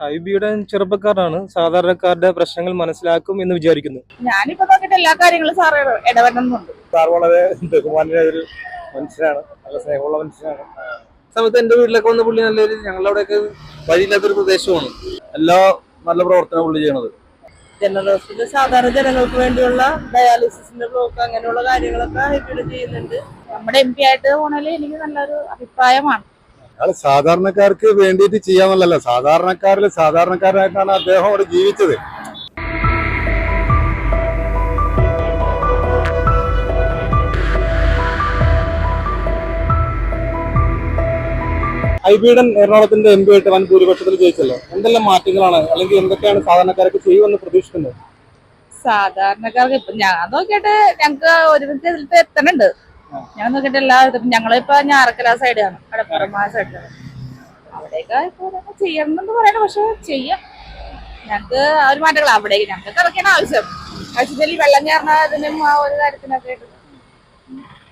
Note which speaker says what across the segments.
Speaker 1: ഹൈബിയുടെ ചെറുപ്പക്കാരാണ് സാധാരണക്കാരുടെ പ്രശ്നങ്ങൾ മനസ്സിലാക്കും എന്ന് വിചാരിക്കുന്നു.
Speaker 2: ഞാനിപ്പോ എല്ലാ കാര്യങ്ങളും സാർ ഇടപെടുന്നുണ്ട്.
Speaker 3: സാർ വളരെ ബഹുമാനായ ഒരു മനുഷ്യനാണ് നല്ല സ്നേഹമുള്ള മനുഷ്യനാണ്.
Speaker 4: സമയത്ത് എന്റെ വീട്ടിലൊക്കെ വന്ന പുള്ളി നല്ലൊരു ഞങ്ങളുടെ അവിടെയൊക്കെ വഴിയില്ലാത്തൊരു പ്രദേശമാണ്. എല്ലാ നല്ല പ്രവർത്തനം പുള്ളി ചെയ്യണത്.
Speaker 2: ജനറൽ ഹോസ്പിറ്റൽ സാധാരണ ജനങ്ങൾക്ക് വേണ്ടിയുള്ള ഡയാലിസിസിന്റെ ബ്ലോക്ക് അങ്ങനെയുള്ള കാര്യങ്ങളൊക്കെ ഹൈബിയുടെ ചെയ്യുന്നുണ്ട്. നമ്മുടെ എം പി ആയിട്ട് പോണേൽ എനിക്ക് നല്ലൊരു അഭിപ്രായമാണ്.
Speaker 3: അയാൾ സാധാരണക്കാർക്ക് വേണ്ടിയിട്ട് ചെയ്യാന്നല്ല സാധാരണക്കാരിൽ സാധാരണക്കാരായിട്ടാണ് അദ്ദേഹം അവിടെ ജീവിച്ചത്.
Speaker 4: ഹൈബീഡൻ എറണാകുളത്തിന്റെ എം പി ആയിട്ട് വൻ ഭൂരിപക്ഷത്തിൽ ജയിച്ചല്ലോ. എന്തെല്ലാം മാറ്റങ്ങളാണ് അല്ലെങ്കിൽ എന്തൊക്കെയാണ് സാധാരണക്കാർക്ക് ചെയ്യുമെന്ന് പ്രതീക്ഷിക്കുന്നത്?
Speaker 2: സാധാരണക്കാർക്ക് ഇപ്പൊ ഞാൻ നോക്കിയിട്ട് ഞങ്ങക്ക് ഒരുമിച്ച് എത്തണുണ്ട്. ഞാൻ നോക്കിയിട്ട് എല്ലാ ഞങ്ങളിപ്പോ ഞാറക്കല സൈഡാണ് ആ സൈഡിലാണ് അവിടെയൊക്കെ ഇപ്പൊ ചെയ്യണമെന്ന് പറയണ. പക്ഷെ ചെയ്യാം. ഞങ്ങക്ക് ആ ഒരു മാറ്റങ്ങൾ അവിടേക്ക് ഞങ്ങൾക്ക് അതൊക്കെയാണ് ആവശ്യം. ആവശ്യത്തിൽ വെള്ളം ചേർന്ന അതിനും ആ ഒരു കാര്യത്തിനൊക്കെ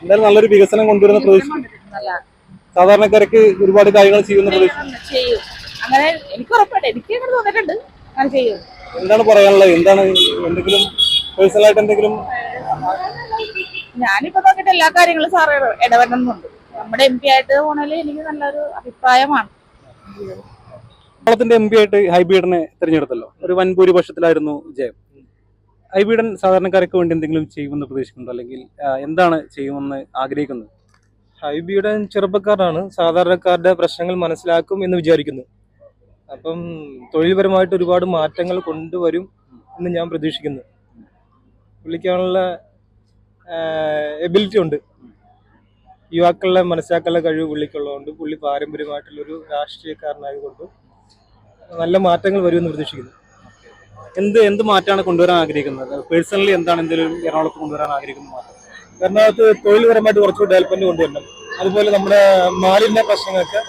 Speaker 4: എന്തായാലും നല്ലൊരു വികസനം കൊണ്ടുവരുന്ന
Speaker 2: നല്ല
Speaker 4: സാധാരണക്കാർക്ക് ഒരുപാട് കാര്യങ്ങൾ ചെയ്യുന്ന പ്രദേശം.
Speaker 2: ചെയ്യും. അങ്ങനെ എനിക്ക് ഉറപ്പുണ്ട്. എനിക്ക് അങ്ങനെ തോന്നിയിട്ടുണ്ട്. അങ്ങനെ ചെയ്യും.
Speaker 4: എന്താണ് പറയാനുള്ളത്? എന്താണ് എന്തെങ്കിലും പേഴ്സണലായിട്ട് എന്തെങ്കിലും
Speaker 2: ഞാനിപ്പോ നോക്കിയിട്ട് എല്ലാ കാര്യങ്ങളും സാറ് ഇടപെടുന്നുണ്ട്. നമ്മുടെ എം പി ആയിട്ട് പോണേൽ എനിക്ക് നല്ലൊരു അഭിപ്രായമാണ്.
Speaker 4: കേരളത്തിന്റെ എം പി ആയിട്ട് ഹൈബീഡനെ തിരഞ്ഞെടുത്തല്ലോ. ഒരു വൻ ഭൂരിപക്ഷത്തിലായിരുന്നു ജയം. ഹൈബീഡൻ സാധാരണക്കാർക്ക് വേണ്ടി എന്തെങ്കിലും ചെയ്യുമെന്ന് പ്രതീക്ഷിക്കുന്നുണ്ടോ? അല്ലെങ്കിൽ എന്താണ് ചെയ്യുമെന്ന് ആഗ്രഹിക്കുന്നത്?
Speaker 1: ഹൈബീഡൻ ചെറുപ്പക്കാരാണ്. സാധാരണക്കാരുടെ പ്രശ്നങ്ങൾ മനസ്സിലാക്കും എന്ന് വിചാരിക്കുന്നു. അപ്പം തൊഴിൽപരമായിട്ട് ഒരുപാട് മാറ്റങ്ങൾ കൊണ്ടുവരും എന്ന് ഞാൻ പ്രതീക്ഷിക്കുന്നു. പുള്ളിക്കാനുള്ള എബിലിറ്റി ഉണ്ട്. യുവാക്കളെ മനസ്സിലാക്കാനുള്ള കഴിവ് പുള്ളിക്കുള്ളതുകൊണ്ട് പുള്ളി പാരമ്പര്യമായിട്ടുള്ളൊരു രാഷ്ട്രീയക്കാരനായതുകൊണ്ട് നല്ല മാറ്റങ്ങൾ വരുമെന്ന് പ്രതീക്ഷിക്കുന്നു.
Speaker 4: എന്ത് എന്ത് മാറ്റമാണ് കൊണ്ടുവരാൻ ആഗ്രഹിക്കുന്നത്? പേഴ്സണലി എന്താണ് എന്തെങ്കിലും എറണാകുളത്ത് കൊണ്ടുവരാൻ ആഗ്രഹിക്കുന്ന മാറ്റം?
Speaker 1: എറണാകുളത്ത് തൊഴിൽപരമായിട്ട് കുറച്ചുകൂടി ഡെവലപ്മെന്റ് കൊണ്ടുവരണം. അതുപോലെ നമ്മുടെ മാലിന്യ പ്രശ്നങ്ങൾക്ക്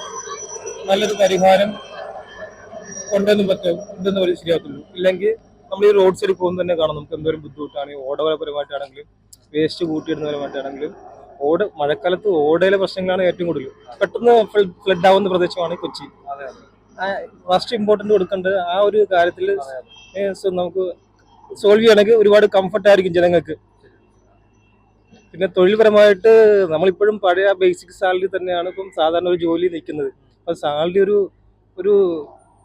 Speaker 1: നല്ലൊരു പരിഹാരം കൊണ്ടുവന്ന് പറ്റും. കൊണ്ടുവന്ന് ഒരു ശരിയാക്കുള്ളൂ ഇല്ലെങ്കിൽ നമ്മൾ ഈ റോഡ് സൈഡിൽ പോകുമ്പോൾ തന്നെ കാണാം. നമുക്ക് എന്തോരം ബുദ്ധിമുട്ടാണ്. ഈ ഓടപരമായിട്ടാണെങ്കിലും വേസ്റ്റ് കൂട്ടിയിടുന്നവരുമായിട്ടാണെങ്കിലും ഓട് മഴക്കാലത്ത് ഓടയിലെ പ്രശ്നങ്ങളാണ് ഏറ്റവും കൂടുതൽ. പെട്ടെന്ന് ഫ്ലഡ് ആവുന്ന പ്രദേശമാണ് കൊച്ചി. ഫസ്റ്റ് ഇമ്പോർട്ടന്റ് കൊടുക്കേണ്ടത് ആ ഒരു കാര്യത്തിൽ നമുക്ക് സോൾവ് ചെയ്യണമെങ്കിൽ ഒരുപാട് കംഫർട്ട് ആയിരിക്കും ജനങ്ങൾക്ക്. പിന്നെ തൊഴിൽപരമായിട്ട് നമ്മളിപ്പോഴും പഴയ ബേസിക് സാലറി തന്നെയാണ് ഇപ്പം സാധാരണ ഒരു ജോലി നിൽക്കുന്നത്. അപ്പം സാലറി ഒരു ഒരു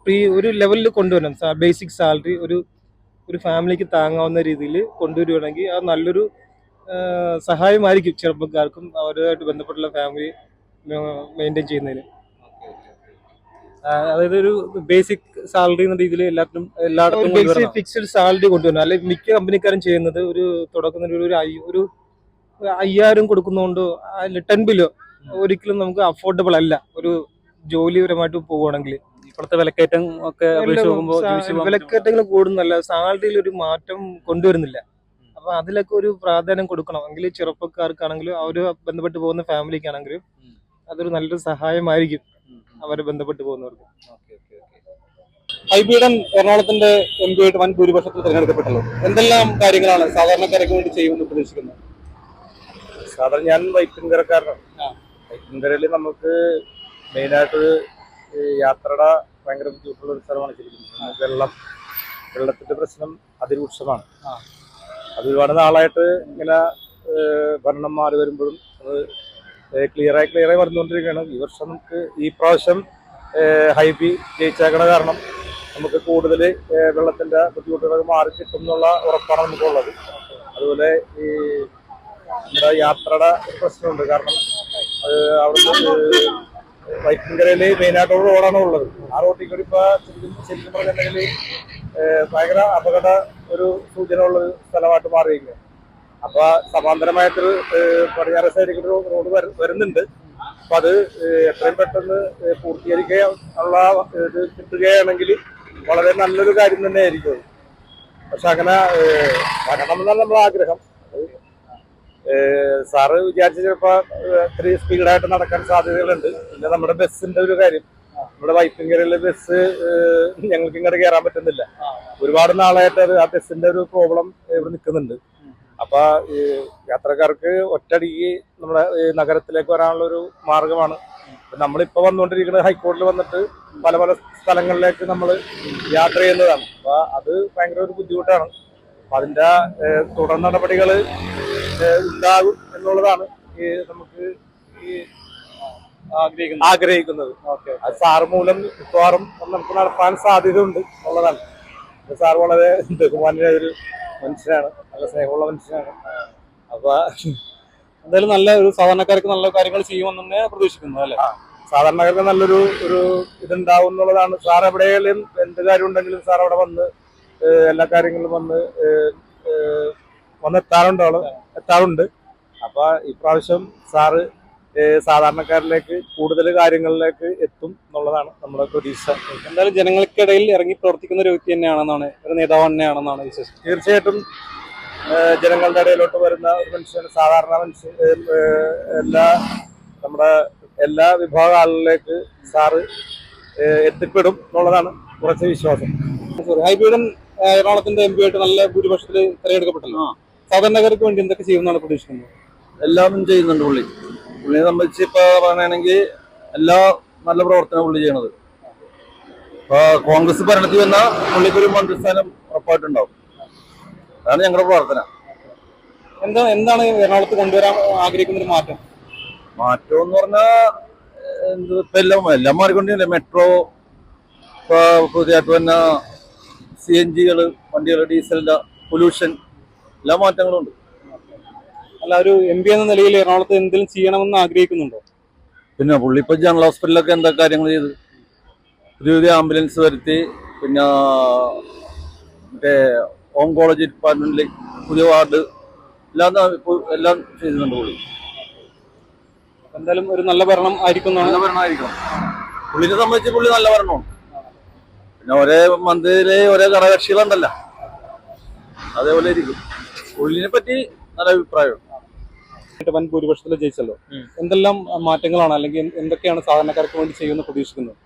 Speaker 1: പ്രീ ഒരു ലെവലിൽ കൊണ്ടുവരണം. ബേസിക് സാലറി ഒരു ഒരു ഫാമിലിക്ക് താങ്ങാവുന്ന രീതിയിൽ കൊണ്ടുവരികയാണെങ്കിൽ അത് നല്ലൊരു സഹായമായിരിക്കും ചെറുപ്പക്കാർക്കും അവരുമായിട്ട് ബന്ധപ്പെട്ടുള്ള ഫാമിലി മെയിന്റെയിൻ ചെയ്യുന്നതിന്.
Speaker 4: അതായത് ഒരു ബേസിക് സാലറി എന്ന രീതിയിൽ എല്ലാത്തിനും എല്ലായിടത്തും
Speaker 1: ബേസിക്
Speaker 4: കൊണ്ടുവരണം.
Speaker 1: ഫിക്സഡ് സാലറി കൊണ്ടുവരണം. അല്ലെങ്കിൽ മിക്ക കമ്പനിക്കാരും ചെയ്യുന്നത് ഒരു തുടക്കത്തിൽ ഒരു ഒരു അയ്യായിരം കൊടുക്കുന്നതുകൊണ്ട് ടെൻ ബിലോ ഒരിക്കലും നമുക്ക് അഫോർഡബിൾ അല്ല. ഒരു ജോലിപരമായിട്ട് പോവുകയാണെങ്കിൽ.
Speaker 4: ഇപ്പോഴത്തെ വിലക്കയറ്റം ഒക്കെ അപേക്ഷിച്ച് നോക്കുമ്പോൾ.
Speaker 1: വിലക്കയറ്റങ്ങൾ കൂടുന്നല്ല സാലറിയിൽ ഒരു മാറ്റം കൊണ്ടുവരുന്നില്ല. അപ്പൊ അതിലൊക്കെ ഒരു പ്രാധാന്യം കൊടുക്കണം. എങ്കിൽ ചെറുപ്പക്കാർക്കാണെങ്കിലും അവർ ബന്ധപ്പെട്ട് പോകുന്ന ഫാമിലിക്കാണെങ്കിലും അതൊരു നല്ലൊരു സഹായമായിരിക്കും അവരെ ബന്ധപ്പെട്ട് പോകുന്നവർക്ക്.
Speaker 4: ഹൈബീഡൻ എറണാകുളത്തിന്റെ എം പി ആയിട്ട് വൻ ഭൂരിപക്ഷത്തിൽ തിരഞ്ഞെടുക്കപ്പെട്ടല്ലോ. എന്തെല്ലാം കാര്യങ്ങളാണ് സാധാരണക്കാരൊക്കെ വേണ്ടി ചെയ്യുമെന്ന് പ്രതീക്ഷിക്കുന്നത്
Speaker 3: സാധാരണ ഞാൻ വൈപ്പിൻകരക്കാരനാണ്. വൈപ്പിൻകരയിൽ നമുക്ക് മെയിനായിട്ട് യാത്രയുടെ ഭയങ്കര ബുദ്ധിമുട്ടുള്ള ഒരു സ്ഥലമാണ് ശരിക്കും വെള്ളം. വെള്ളത്തിന്റെ പ്രശ്നം അതിരൂക്ഷമാണ് അത് ഒരുപാട് നാളായിട്ട് ഇങ്ങനെ ഭരണം മാറി വരുമ്പോഴും അത് ക്ലിയറായി ക്ലിയറായി വന്നുകൊണ്ടിരിക്കുകയാണ്. ഈ വർഷം നമുക്ക് ഈ പ്രാവശ്യം ഹൈബി ജയിച്ചേക്കണ കാരണം നമുക്ക് കൂടുതൽ വെള്ളത്തിന്റെ ബുദ്ധിമുട്ടുകളൊക്കെ മാറി കിട്ടും എന്നുള്ള ഉറപ്പാണ് നമുക്കുള്ളത് അതുപോലെ ഈ നമ്മുടെ യാത്രയുടെ പ്രശ്നമുണ്ട്. കാരണം അത് അവിടുന്ന് വൈപ്പിൻകരയിൽ മെയിനായിട്ടുള്ള റോഡാണ് ഉള്ളത്. ആ റോഡിൽ കൂടി ഇപ്പൊ ശരിക്കും ശരിക്കും പറഞ്ഞിട്ടുണ്ടെങ്കിൽ ഭയങ്കര അപകട ഒരു സൂചന ഉള്ളൊരു സ്ഥലമായിട്ട് മാറിയിരിക്കുക അപ്പൊ സമാന്തരമായിട്ട് പടിഞ്ഞാറ സൈഡിൽ ഒരു റോഡ് വരുന്നുണ്ട്. അപ്പൊ അത് എത്രയും പെട്ടെന്ന് ഉള്ള ഇത് കിട്ടുകയാണെങ്കിൽ വളരെ നല്ലൊരു കാര്യം തന്നെയായിരിക്കും. പക്ഷെ അങ്ങനെ വരണം എന്നാണ് നമ്മുടെ ആഗ്രഹം സാറ് വിചാരിച്ച ചിലപ്പോ ഇത്തിരി സ്പീഡായിട്ട് നടക്കാൻ സാധ്യതകളുണ്ട്. പിന്നെ നമ്മുടെ ബസ്സിന്റെ ഒരു കാര്യം. നമ്മുടെ വൈപ്പിങ്കരയിലെ ബസ് ഞങ്ങൾക്ക് ഇങ്ങോട്ട് കയറാൻ പറ്റുന്നില്ല. ഒരുപാട് നാളായിട്ട് ആ ബസ്സിന്റെ ഒരു പ്രോബ്ലം ഇവിടെ നിൽക്കുന്നുണ്ട്. അപ്പൊ ഈ യാത്രക്കാർക്ക് ഒറ്റടിക്ക് നമ്മുടെ നഗരത്തിലേക്ക് വരാനുള്ള ഒരു മാർഗമാണ്. നമ്മളിപ്പോ വന്നുകൊണ്ടിരിക്കുന്നത് ഹൈക്കോടതിയിൽ വന്നിട്ട് പല പല സ്ഥലങ്ങളിലേക്ക് നമ്മൾ യാത്ര ചെയ്യുന്നതാണ്. അപ്പൊ അത് ഭയങ്കര ഒരു ബുദ്ധിമുട്ടാണ്. അപ്പൊ അതിന്റെ തുടർ നടപടികൾ ഉണ്ടാകും എന്നുള്ളതാണ് ഈ നമുക്ക് ഈ
Speaker 4: ആഗ്രഹിക്കുന്നു
Speaker 3: ആഗ്രഹിക്കുന്നത്. അത് സാറ് മൂലം മിക്കവാറും നമുക്ക് നടത്താൻ സാധ്യതയുണ്ട് എന്നുള്ളതാണ്. സാർ വളരെ ബഹുമാനായ ഒരു മനുഷ്യനാണ് നല്ല സ്നേഹമുള്ള മനുഷ്യനാണ്. അപ്പൊ
Speaker 4: എന്തായാലും നല്ല ഒരു സാധാരണക്കാർക്ക് നല്ല കാര്യങ്ങൾ ചെയ്യുമെന്ന് തന്നെ പ്രതീക്ഷിക്കുന്നു അല്ലെ?
Speaker 3: സാധാരണക്കാർക്ക് നല്ലൊരു ഒരു ഇതുണ്ടാവും എന്നുള്ളതാണ്. സാർ എവിടെയെങ്കിലും എന്ത് കാര്യം ഉണ്ടെങ്കിലും സാർ അവിടെ വന്ന് എല്ലാ കാര്യങ്ങളും വന്ന് ഏഹ്, ഏഹ്, വന്ന് എത്താറുണ്ട്. അപ്പൊ ഇപ്രാവശ്യം സാറ് സാധാരണക്കാരിലേക്ക് കൂടുതൽ കാര്യങ്ങളിലേക്ക് എത്തും എന്നുള്ളതാണ് നമ്മുടെ പ്രതീക്ഷ.
Speaker 4: എന്തായാലും ജനങ്ങൾക്കിടയിൽ ഇറങ്ങി പ്രവർത്തിക്കുന്ന ഒരു വ്യക്തി തന്നെയാണെന്നാണ് ഒരു നേതാവ് തന്നെയാണെന്നാണ് വിശ്വസിച്ചത്
Speaker 3: തീർച്ചയായിട്ടും ജനങ്ങളുടെ ഇടയിലോട്ട് വരുന്ന ഒരു മനുഷ്യൻ സാധാരണ മനുഷ്യൻ എല്ലാ നമ്മുടെ എല്ലാ വിഭാഗ ആളുകളിലേക്ക് സാറ് എത്തിപ്പെടും എന്നുള്ളതാണ് കുറച്ച് വിശ്വാസം.
Speaker 4: ഹൈബ്രിഡൻ എറണാകുളത്തിന്റെ എം പി ആയിട്ട് നല്ല ഭൂരിപക്ഷത്തിൽ തിരഞ്ഞെടുക്കപ്പെട്ടല്ലോ? സാധാരണക്കാർക്ക് വേണ്ടി എന്തൊക്കെ ചെയ്യുമെന്നാണ് പ്രതീക്ഷിക്കുന്നത്?
Speaker 5: എല്ലാം ചെയ്യുന്നുണ്ട് പുള്ളി. പുള്ളിയെ സംബന്ധിച്ച് ഇപ്പൊ പറയുകയാണെങ്കിൽ എല്ലാ നല്ല പ്രവർത്തനം പുള്ളി ചെയ്യണത്. ഇപ്പൊ കോൺഗ്രസ് ഭരണത്തിൽ വന്ന പുള്ളിക്കൊരു മന്ത്രിസ്ഥാനം ഉറപ്പായിട്ടുണ്ടാവും. അതാണ് ഞങ്ങളുടെ പ്രാർത്ഥന.
Speaker 4: എന്താ എന്താണ് എറണാകുളത്ത് കൊണ്ടുവരാൻ ആഗ്രഹിക്കുന്ന ഒരു മാറ്റം?
Speaker 5: മാറ്റം എന്ന് പറഞ്ഞാൽ ഇപ്പൊ എല്ലാം എല്ലാം മാറിക്കൊണ്ടിരിക്കില്ല മെട്രോ ഇപ്പൊ പുതിയതായിട്ട് വന്ന സി എൻ ജികൾ വണ്ടികൾ ഡീസലിന്റെ പൊല്യൂഷൻ എല്ലാ മാറ്റങ്ങളും ഉണ്ട്
Speaker 4: അല്ല ഒരു എം പി എന്ന നിലയിൽ എറണാകുളത്ത് എന്തെങ്കിലും ചെയ്യണമെന്ന് ആഗ്രഹിക്കുന്നുണ്ടോ?
Speaker 5: പിന്നെ പുള്ളി ഇപ്പൊ ജനറൽ ഹോസ്പിറ്റലിലൊക്കെ എന്താ കാര്യങ്ങൾ ചെയ്ത്? പുതിയ പുതിയ ആംബുലൻസ് വരുത്തി പിന്നെ മറ്റേ ഓങ്കോളജി ഡിപ്പാർട്ട്മെന്റിൽ പുതിയ വാർഡ് എല്ലാം എല്ലാം ചെയ്തിട്ടുണ്ട് പുള്ളി.
Speaker 4: എന്തായാലും ഒരു നല്ല ഭരണം ആയിരിക്കും
Speaker 5: നല്ല ഭരണമായിരിക്കണം പുള്ളിനെ സംബന്ധിച്ച് പുള്ളി നല്ല ഭരണമാണ്. പിന്നെ ഒരേ മന്ത്രിയിലെ ഒരേ ഘടകകക്ഷികളുണ്ടല്ലോ. അതേപോലെ ഇരിക്കും. പുള്ളിനെ പറ്റി നല്ല അഭിപ്രായം.
Speaker 4: വൻ ഭൂരിപക്ഷത്തിൽ ജയിച്ചല്ലോ. എന്തെല്ലാം മാറ്റങ്ങളാണ് അല്ലെങ്കിൽ എന്തൊക്കെയാണ് സാധാരണക്കാർക്ക് വേണ്ടി ചെയ്യുമെന്ന് പ്രതീക്ഷിക്കുന്നത്?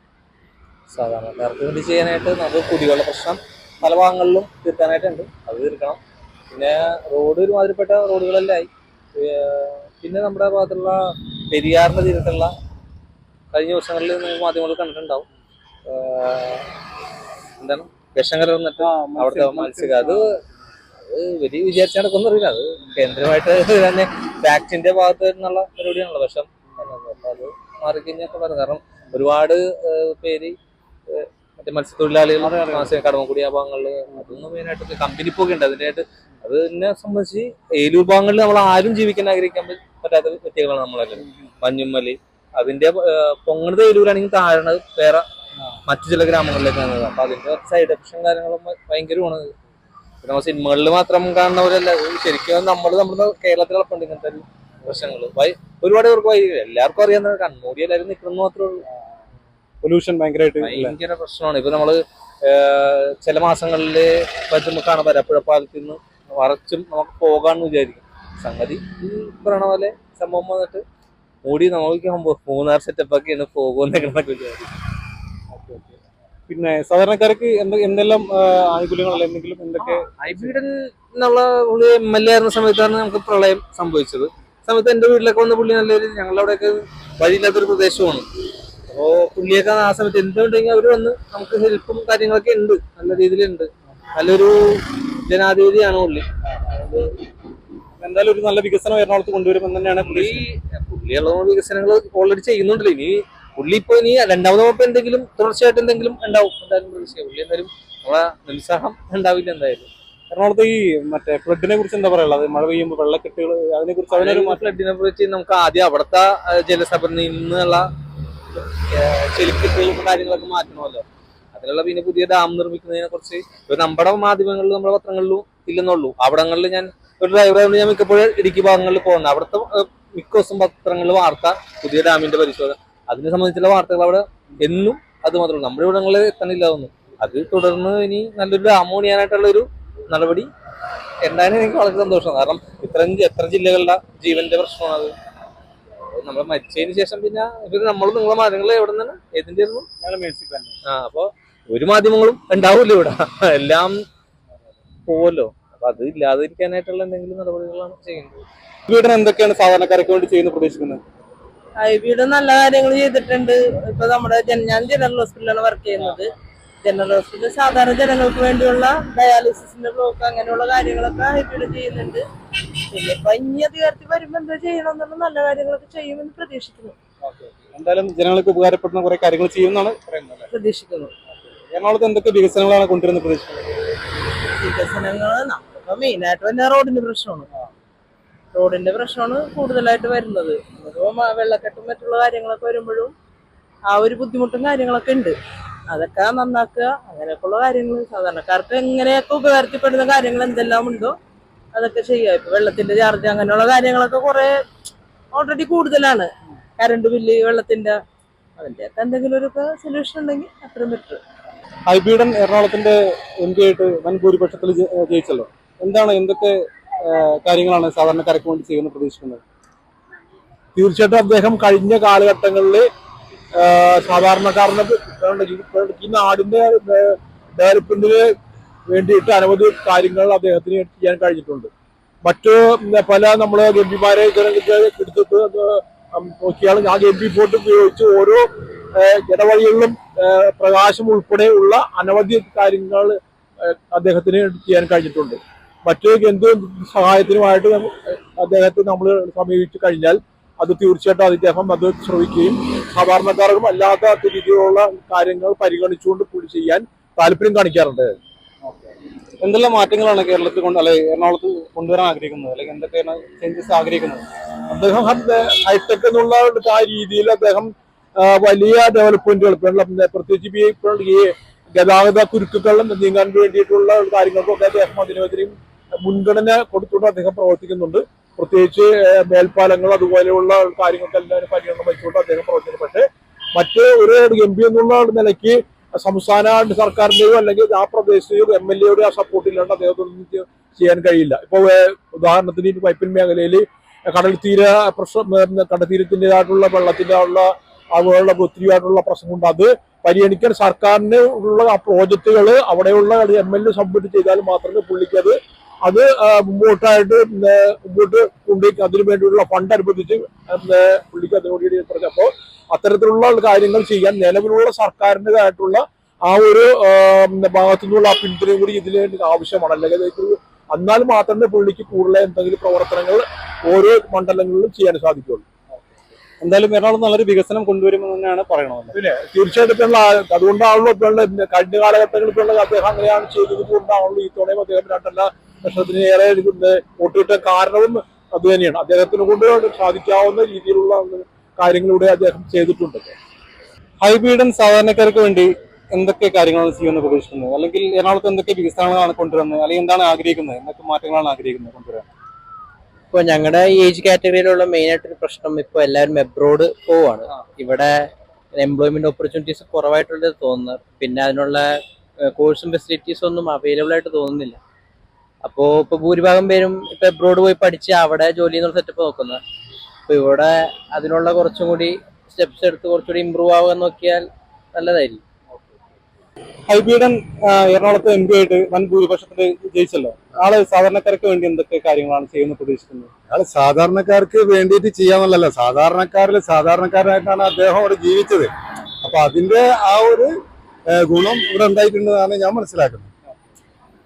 Speaker 6: സാധാരണക്കാർക്ക് വേണ്ടി ചെയ്യാനായിട്ട് നമുക്ക് കുടിവെള്ള പ്രശ്നം പല ഭാഗങ്ങളിലും തീർക്കാനായിട്ടുണ്ട്. അത് തീർക്കണം. പിന്നെ റോഡ് ഒരുമാതിരിപ്പെട്ട റോഡുകളെല്ലാം റോഡുകളല്ലായി പിന്നെ നമ്മുടെ ഭാഗത്തുള്ള പെരിയാറിന്റെ തീരത്തുള്ള കഴിഞ്ഞ വർഷങ്ങളിൽ നിങ്ങൾ മാധ്യമങ്ങൾ കണ്ടിട്ടുണ്ടാവും. എന്താണ്? വിഷം കലർന്നിട്ട് അവിടുത്തെ മത്സ്യ. അത് അത് വലിയ വിചാരിച്ചാൽ നടക്കൊന്നും അറിയില്ല അത് കേന്ദ്രമായിട്ട് തന്നെ ഫാക്ടിന്റെ ഭാഗത്ത് നിന്നുള്ള പരിപാടിയാണല്ലോ പക്ഷെ അത് മാറിക്കഴിഞ്ഞാൽ പറഞ്ഞു കാരണം ഒരുപാട് പേര് മറ്റേ മത്സ്യത്തൊഴിലാളികൾ കടമക്കുടി ആ ഭാഗങ്ങളിൽ അതൊന്നും മെയിനായിട്ട് കമ്പനി പോകെ ഉണ്ട്. അതിനായിട്ട് അത് എന്നെ സംബന്ധിച്ച് ഏലൂർ ഭാഗങ്ങളിൽ നമ്മൾ ആരും ജീവിക്കാൻ ആഗ്രഹിക്കാൻ പറ്റാത്ത വ്യക്തികളാണ് നമ്മളെല്ലാം മഞ്ഞുമ്മലി അതിന്റെ പൊങ്ങണത് ഏലൂരാണെങ്കിൽ താഴണത് വേറെ മറ്റു ചില ഗ്രാമങ്ങളിലേക്കാണ്. അപ്പൊ അതിന്റെ സൈഡ് എഫക്ഷൻ കാര്യങ്ങളും ഭയങ്കരമാണ്. നമ്മൾ സിനിമകളിൽ മാത്രം കാണുന്നവരല്ല. ശരിക്കും നമ്മൾ നമ്മുടെ കേരളത്തിൽ നടപ്പുണ്ട് ഇങ്ങനത്തെ ഒരു പ്രശ്നങ്ങൾ ഒരുപാട് പേർക്ക് വൈ എല്ലാവർക്കും അറിയാവുന്ന കണ്ണൂടി എല്ലാവരും നിൽക്കണം മാത്രമേ ഉള്ളൂ.
Speaker 4: പൊല്യൂഷൻ ഭയങ്കരമായിട്ട്?
Speaker 6: ഭയങ്കര പ്രശ്നമാണ്. ഇപ്പൊ നമ്മൾ ചില മാസങ്ങളിൽ കാണാൻ വരപ്പുഴ പാലത്തിൽ നിന്ന് വറച്ചും നമുക്ക് പോകാന്ന് വിചാരിക്കും. സംഗതി ഈ പറയണ പോലെ സംഭവം വന്നിട്ട് മൂടി നമുക്ക് മൂന്നാർ സെറ്റപ്പ് ഒക്കെയാണ് പോകുമെന്നൊക്കെ വിചാരിക്കും.
Speaker 4: പിന്നെ സാധാരണക്കാർക്ക് എന്ത് എന്തെല്ലാം ആനുകൂല്യങ്ങൾ എന്തെങ്കിലും എന്തൊക്കെ
Speaker 6: ഹൈബ്രിഡിൽ എന്നുള്ള പുള്ളി എം എൽ എ ആയിരുന്ന സമയത്താണ് നമുക്ക് പ്രളയം സംഭവിച്ചത്. സമയത്ത് എന്റെ വീട്ടിലൊക്കെ വന്ന പുള്ളി നല്ലൊരു ഞങ്ങളുടെ അവിടെയൊക്കെ വഴിയില്ലാത്തൊരു പ്രദേശമാണ്. അപ്പോ പുള്ളിയൊക്കെ ആ സമയത്ത് എന്തുണ്ടെങ്കിൽ അവർ വന്ന് നമുക്ക് ഹെൽപ്പും കാര്യങ്ങളൊക്കെ ഉണ്ട് നല്ല രീതിയിലുണ്ട്. നല്ലൊരു ജനാധിപതിയാണ് പുള്ളി.
Speaker 4: എന്തായാലും ഒരു നല്ല വികസനം എറണാകുളത്ത് കൊണ്ടുവരുമെന്ന് തന്നെയാണ്
Speaker 6: പുള്ളി പുള്ളിയുള്ള വികസനങ്ങൾ ഓൾറെഡി ചെയ്യുന്നുണ്ടല്ലോ. ഇനി പുള്ളി ഇപ്പൊ ഇനി രണ്ടാമത് പോകുമ്പോ എന്തെങ്കിലും തുടർച്ചയായിട്ട് എന്തെങ്കിലും ഉണ്ടാവും. എന്തായാലും പ്രതീക്ഷിക്കാം പുള്ളി എന്തായാലും നമ്മളെ നിരുത്സാഹം ഉണ്ടാവില്ല എന്തായാലും.
Speaker 4: എറണാകുളത്ത് ഈ മറ്റേ ഫ്ലഡിനെ കുറിച്ച് എന്താ പറയുള്ളത് മഴ പെയ്യുമ്പോൾ വെള്ളക്കെട്ടുകൾ അതിനെ കുറിച്ച് അതിനൊരു
Speaker 6: ഫ്ലഡിനെ കുറിച്ച് നമുക്ക് ആദ്യം അവിടുത്തെ ജലസഭയിൽ നിന്നുള്ള ചെലിക്കെട്ടുകളും കാര്യങ്ങളൊക്കെ മാറ്റണമല്ലോ. അതിനുള്ള പിന്നെ പുതിയ ഡാം നിർമ്മിക്കുന്നതിനെ കുറിച്ച് ഇപ്പൊ നമ്മുടെ മാധ്യമങ്ങളിലും നമ്മുടെ പത്രങ്ങളിലും ഇല്ലെന്നുള്ളൂ. അവിടങ്ങളിൽ ഞാൻ ഒരു ഡ്രൈവറായതുകൊണ്ട് ഞാൻ മിക്കപ്പോഴും ഇടുക്കി ഭാഗങ്ങളിൽ പോകുന്നത്. അവിടുത്തെ മിക്ക ദിവസം പത്രങ്ങളിൽ വാർത്ത പുതിയ ഡാമിന്റെ പരിശോധന അതിനെ സംബന്ധിച്ചുള്ള വാർത്തകൾ അവിടെ എന്നും അത് മാത്രമേ നമ്മുടെ ഇവിടങ്ങളിൽ എത്തണില്ല ഒന്നും അത് തുടർന്ന് ഇനി നല്ലൊരു ഡാം പണിയാനായിട്ടുള്ള ഒരു നടപടി എന്തായാലും എനിക്ക് വളരെ സന്തോഷമാണ് കാരണം ഇത്രയും എത്ര ജില്ലകളുടെ ജീവന്റെ പ്രശ്നമാണ് അത് നമ്മൾ മരിച്ചതിന് ശേഷം പിന്നെ ഇവർ നമ്മൾ നിങ്ങളെ മാധ്യമങ്ങൾ എവിടെ നിന്ന്? ഏതിന്റെ ആ അപ്പൊ ഒരു മാധ്യമങ്ങളും ഉണ്ടാവില്ല ഇവിടെ. എല്ലാം പോവല്ലോ. അപ്പൊ അത് ഇല്ലാതിരിക്കാനായിട്ടുള്ള എന്തെങ്കിലും നടപടികളാണ് ചെയ്യുന്നത്.
Speaker 4: വീടിന് എന്തൊക്കെയാണ് സാധാരണക്കാരൊക്കെ വേണ്ടി ചെയ്യുന്ന പ്രതീക്ഷിക്കുന്നത്?
Speaker 7: ഐബിയുടെ നല്ല കാര്യങ്ങൾ ചെയ്തിട്ടുണ്ട്. ഇപ്പൊ നമ്മുടെ ഞാൻ ജനറൽ ഹോസ്പിറ്റലിലാണ് വർക്ക് ചെയ്യുന്നത്. ജനറൽ ഹോസ്പിറ്റൽ സാധാരണ ജനങ്ങൾക്ക് വേണ്ടിയുള്ള ഡയാലിസിസിന്റെ ബ്ലോക്ക് അങ്ങനെയുള്ള കാര്യങ്ങളൊക്കെ ഐബിയുടെ ചെയ്യുന്നുണ്ട്. പിന്നെ ഇപ്പൊ ഇനി അധികാരത്തിൽ വരുമ്പോ എന്താ ചെയ്യണം എന്നുള്ള നല്ല കാര്യങ്ങളൊക്കെ ചെയ്യുമെന്ന് പ്രതീക്ഷിക്കുന്നു.
Speaker 4: എന്തായാലും ജനങ്ങൾക്ക് ഉപകാരപ്പെടുന്ന കുറെ കാര്യങ്ങൾ ചെയ്യുമെന്നാണ്
Speaker 7: പ്രതീക്ഷിക്കുന്നത്
Speaker 4: എറണാകുളത്ത് എന്തൊക്കെ വികസനങ്ങളാണ് കൊണ്ടുവരുന്നത് പ്രതീക്ഷിക്കുന്നത്?
Speaker 7: വികസനങ്ങൾ നമ്മളിപ്പോ മെയിനായിട്ട് തന്നെ റോഡിന്റെ പ്രശ്നമാണ്. റോഡിന്റെ പ്രശ്നമാണ് കൂടുതലായിട്ട് വരുന്നത്. വെള്ളക്കെട്ടും മറ്റുള്ള കാര്യങ്ങളൊക്കെ വരുമ്പോഴും ആ ഒരു ബുദ്ധിമുട്ടും കാര്യങ്ങളൊക്കെ ഉണ്ട്. അതൊക്കെ നന്നാക്കുക അങ്ങനെയൊക്കെയുള്ള കാര്യങ്ങൾ സാധാരണക്കാർക്ക് എങ്ങനെയൊക്കെ ഉപകാരത്തിൽപ്പെടുന്ന കാര്യങ്ങൾ എന്തെല്ലാം ഉണ്ടോ അതൊക്കെ ചെയ്യുക. ഇപ്പൊ വെള്ളത്തിന്റെ ചാർജ് അങ്ങനെയുള്ള കാര്യങ്ങളൊക്കെ കുറെ ഓൾറെഡി കൂടുതലാണ്. കറണ്ട് ബില്ല് വെള്ളത്തിന്റെ അതിന്റെയൊക്കെ എന്തെങ്കിലും ഒരു സൊല്യൂഷൻ ഉണ്ടെങ്കിൽ അത്രയും ബെറ്റർ
Speaker 4: ഹൈബീഡൻ എറണാകുളത്തിന്റെ എം പി ആയിട്ട് വൻ ഭൂരിപക്ഷത്തിൽ ജയിച്ചല്ലോ. എന്താണ് എന്തൊക്കെ കാര്യങ്ങളാണ് സാധാരണക്കാർക്ക് വേണ്ടി ചെയ്യുമെന്ന് പ്രതീക്ഷിക്കുന്നത്.
Speaker 8: തീർച്ചയായിട്ടും അദ്ദേഹം കഴിഞ്ഞ കാലഘട്ടങ്ങളിൽ സാധാരണക്കാരനെ ഈ- നാടിന്റെ ഡെവലപ്മെന്റിന് വേണ്ടിയിട്ട് അനവധി കാര്യങ്ങൾ അദ്ദേഹത്തിന് ചെയ്യാൻ കഴിഞ്ഞിട്ടുണ്ട്. മറ്റു പല നമ്മൾ എം പിമാരെ എടുത്തിട്ട് നോക്കിയാണ് ഞാൻ എം പി വോട്ട് ഉപയോഗിച്ച് ഓരോ ഇടവഴികളിലും പ്രകാശം ഉൾപ്പെടെയുള്ള അനവധി കാര്യങ്ങൾ അദ്ദേഹത്തിന് ചെയ്യാൻ കഴിഞ്ഞിട്ടുണ്ട്. മറ്റു എന്ത് സഹായത്തിനുമായിട്ട് അദ്ദേഹത്തെ നമ്മൾ സമീപിച്ചു കഴിഞ്ഞാൽ അത് തീർച്ചയായിട്ടും അദ്ദേഹം അത് ശ്രമിക്കുകയും സാധാരണക്കാർക്കും അല്ലാത്ത രീതിയിലുള്ള കാര്യങ്ങൾ പരിഗണിച്ചുകൊണ്ട് കൂടി ചെയ്യാൻ താല്പര്യം കാണിക്കാറുണ്ട്.
Speaker 4: എന്തെല്ലാം മാറ്റങ്ങളാണ് കേരളത്തിൽ കൊണ്ട് അല്ലെ എറണാകുളത്ത് കൊണ്ടുവരാൻ ആഗ്രഹിക്കുന്നത്? അല്ലെങ്കിൽ എന്തൊക്കെയാണ് ചേഞ്ചസ് ആഗ്രഹിക്കുന്നത്?
Speaker 8: അദ്ദേഹം ഹൈടെക് എന്നുള്ള ആ രീതിയിൽ അദ്ദേഹം വലിയ ഡെവലപ്മെന്റുകൾ പ്രത്യേകിച്ച് ഈ ഇപ്പോൾ ഈ ഗതാഗത കുരുക്കുകൾ നീങ്ങാൻ വേണ്ടിയിട്ടുള്ള കാര്യങ്ങൾക്കൊക്കെ അദ്ദേഹം അതിനെതിരെയും മുൻഗണന കൊടുത്തുകൊണ്ട് അദ്ദേഹം പ്രവർത്തിക്കുന്നുണ്ട്. പ്രത്യേകിച്ച് മേൽപ്പാലങ്ങൾ അതുപോലെയുള്ള കാര്യങ്ങൾക്കെല്ലാം പരിഗണന വെച്ചുകൊണ്ട് അദ്ദേഹം പ്രവർത്തിക്കുന്നു. പക്ഷേ മറ്റ് ഒരു എം പി എന്നുള്ള നിലയ്ക്ക് സംസ്ഥാന സർക്കാരിന്റെയോ അല്ലെങ്കിൽ ആ പ്രദേശത്തെയോ എം എൽ എയുടെ ആ സപ്പോർട്ട് ഇല്ലാണ്ട് അദ്ദേഹത്തൊന്നും ചെയ്യാൻ കഴിയില്ല. ഇപ്പോൾ ഉദാഹരണത്തിന് ഈ പൈപ്പിൻ മേഖലയിൽ കടൽ തീര പ്രശ്നം കടൽത്തീരത്തിന്റെതായിട്ടുള്ള വെള്ളത്തിന്റെ ഉള്ള അതുപോലുള്ള ഒത്തിരിയായിട്ടുള്ള പ്രശ്നമുണ്ട്. അത് പരിഗണിക്കാൻ സർക്കാരിന് ഉള്ള ആ പ്രോജക്റ്റുകൾ അവിടെയുള്ള എം എൽ എ സബ്മിറ്റ് ചെയ്താൽ മാത്രമേ പുള്ളിക്ക് അത് അത് മുമ്പോട്ടായിട്ട് മുമ്പോട്ട് കൊണ്ടുപോയി അതിനു വേണ്ടിയുള്ള ഫണ്ട് അനുബന്ധിച്ച് പുള്ളിക്ക് അതിനോട് പറഞ്ഞു. അപ്പോൾ അത്തരത്തിലുള്ള കാര്യങ്ങൾ ചെയ്യാൻ നിലവിലുള്ള സർക്കാരിന്റെതായിട്ടുള്ള ആ ഒരു ഭാഗത്തു നിന്നുള്ള ആ പിന്തുണ കൂടി ഇതിന് ആവശ്യമാണ്. അല്ലെങ്കിൽ എന്നാൽ മാത്രമേ പുള്ളിക്ക് കൂടുതൽ എന്തെങ്കിലും പ്രവർത്തനങ്ങൾ ഓരോ മണ്ഡലങ്ങളിലും ചെയ്യാൻ സാധിക്കുള്ളൂ
Speaker 4: എന്തായാലും എറണാകുളം നല്ലൊരു വികസനം കൊണ്ടുവരുമെന്ന് തന്നെയാണ് പറയണത്.
Speaker 8: പിന്നെ തീർച്ചയായിട്ടും അതുകൊണ്ടാണല്ലോ ഇപ്പോഴുള്ള കഴിഞ്ഞ കാലഘട്ടങ്ങളിൽ ഇപ്പോഴുള്ള അദ്ദേഹം അങ്ങനെയാണ് ചെയ്തത് കൊണ്ടാണല്ലോ ഈ തവണയും അദ്ദേഹം രണ്ടല്ല ലക്ഷത്തിന് ഏറെ ഇതിന്റെ വോട്ട് കിട്ടാൻ കാരണവും അത് തന്നെയാണ്. അദ്ദേഹത്തിനെ കൊണ്ട് സാധിക്കാവുന്ന രീതിയിലുള്ള കാര്യങ്ങളിലൂടെ അദ്ദേഹം ചെയ്തിട്ടുണ്ട്.
Speaker 4: ഹൈബീഡൻ സാധാരണക്കാർക്ക് വേണ്ടി എന്തൊക്കെ കാര്യങ്ങളാണ് ചെയ്യുമെന്ന് പ്രതീക്ഷിക്കുന്നത്? അല്ലെങ്കിൽ എറണാകുളത്ത് എന്തൊക്കെ വികസനങ്ങളാണ് കൊണ്ടുവരുന്നത്? അല്ലെങ്കിൽ എന്താണ് ആഗ്രഹിക്കുന്നത്? എന്തൊക്കെ മാറ്റങ്ങളാണ് ആഗ്രഹിക്കുന്നത് കൊണ്ടുവരാൻ?
Speaker 9: ഇപ്പൊ ഞങ്ങളുടെ ഏജ് കാറ്റഗറിയിലുള്ള മെയിൻ ആയിട്ടൊരു പ്രശ്നം ഇപ്പൊ എല്ലാവരും എബ്രോഡ് പോവാണ്. ഇവിടെ എംപ്ലോയ്മെന്റ് ഓപ്പർച്യൂണിറ്റീസ് കുറവായിട്ടുള്ളത് തോന്നുന്നത്. പിന്നെ അതിനുള്ള കോഴ്സും ഫെസിലിറ്റീസും ഒന്നും അവൈലബിൾ ആയിട്ട് തോന്നുന്നില്ല. അപ്പോ ഇപ്പൊ ഭൂരിഭാഗം പേരും ഇപ്പൊ എബ്രോഡ് പോയി പഠിച്ച് അവിടെ ജോലി എന്നുള്ള സെറ്റപ്പ് നോക്കുന്നത് അപ്പൊ ഇവിടെ അതിനുള്ള കുറച്ചും കൂടി സ്റ്റെപ്സ് എടുത്ത് കുറച്ചുകൂടി ഇമ്പ്രൂവ് ആവുക നോക്കിയാൽ നല്ലതായിരിക്കും.
Speaker 4: എറണാകുളത്ത് എം പി ആയിട്ട് വൻ ഭൂരിപക്ഷത്തിൽ ജയിച്ചല്ലോ. ആൾ സാധാരണക്കാർക്ക് വേണ്ടി എന്തൊക്കെ കാര്യങ്ങളാണ് ചെയ്യുന്ന പ്രതീക്ഷിക്കുന്നത്
Speaker 10: അയാൾ സാധാരണക്കാർക്ക് വേണ്ടിയിട്ട് ചെയ്യാന്നുള്ളല്ല സാധാരണക്കാരിൽ സാധാരണക്കാരായിട്ടാണ് അദ്ദേഹം അവിടെ ജീവിച്ചത്. അപ്പൊ അതിന്റെ ആ ഒരു ഗുണം ഇവിടെ ഉണ്ടായിട്ടുണ്ടെന്നാണ് ഞാൻ മനസ്സിലാക്കുന്നത്.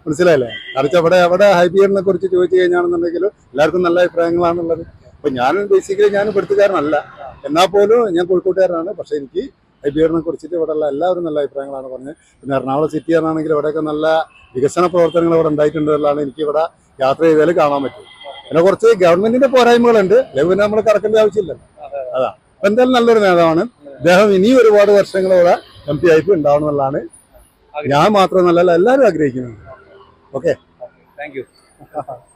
Speaker 10: മനസ്സിലായില്ലേ? കാരണം അവിടെ അവിടെ ഹൈബിയറിനെ കുറിച്ച് ചോദിച്ചു കഴിഞ്ഞാണെന്നുണ്ടെങ്കിൽ എല്ലാവർക്കും നല്ല അഭിപ്രായങ്ങളാണുള്ളത്. അപ്പൊ ഞാൻ ബേസിക്കലി ഞാൻ പെടുത്തുകാരനല്ല എന്നാൽ പോലും ഞാൻ കോഴിക്കോട്ടുകാരനാണ്. പക്ഷെ എനിക്ക് ഹൈബിയറിനെ കുറിച്ചിട്ട് ഇവിടെയുള്ള എല്ലാവരും നല്ല അഭിപ്രായങ്ങളാണ് പറഞ്ഞത്. പിന്നെ എറണാകുളം സിറ്റി ആണെങ്കിൽ ഇവിടെയൊക്കെ നല്ല വികസന പ്രവർത്തനങ്ങൾ ഇവിടെ ഉണ്ടായിട്ടുണ്ട് എനിക്ക് ഇവിടെ യാത്ര ചെയ്താൽ കാണാൻ പറ്റും. പിന്നെ കുറച്ച് ഗവൺമെന്റിന്റെ പോരായ്മകളുണ്ട്. അല്ലെങ്കിൽ നമ്മൾ കറക്കേണ്ട ആവശ്യമില്ലല്ലോ. അതാ. അപ്പൊ എന്തായാലും നല്ലൊരു നേതാവാണ്. അദ്ദേഹം ഇനി ഒരുപാട് വർഷങ്ങളോടെ എം പി ആയിട്ട് ഉണ്ടാവണം എന്നുള്ളതാണ്. ഞാൻ മാത്രമല്ല എല്ലാവരും ആഗ്രഹിക്കുന്നത് Okay.
Speaker 4: Thank you.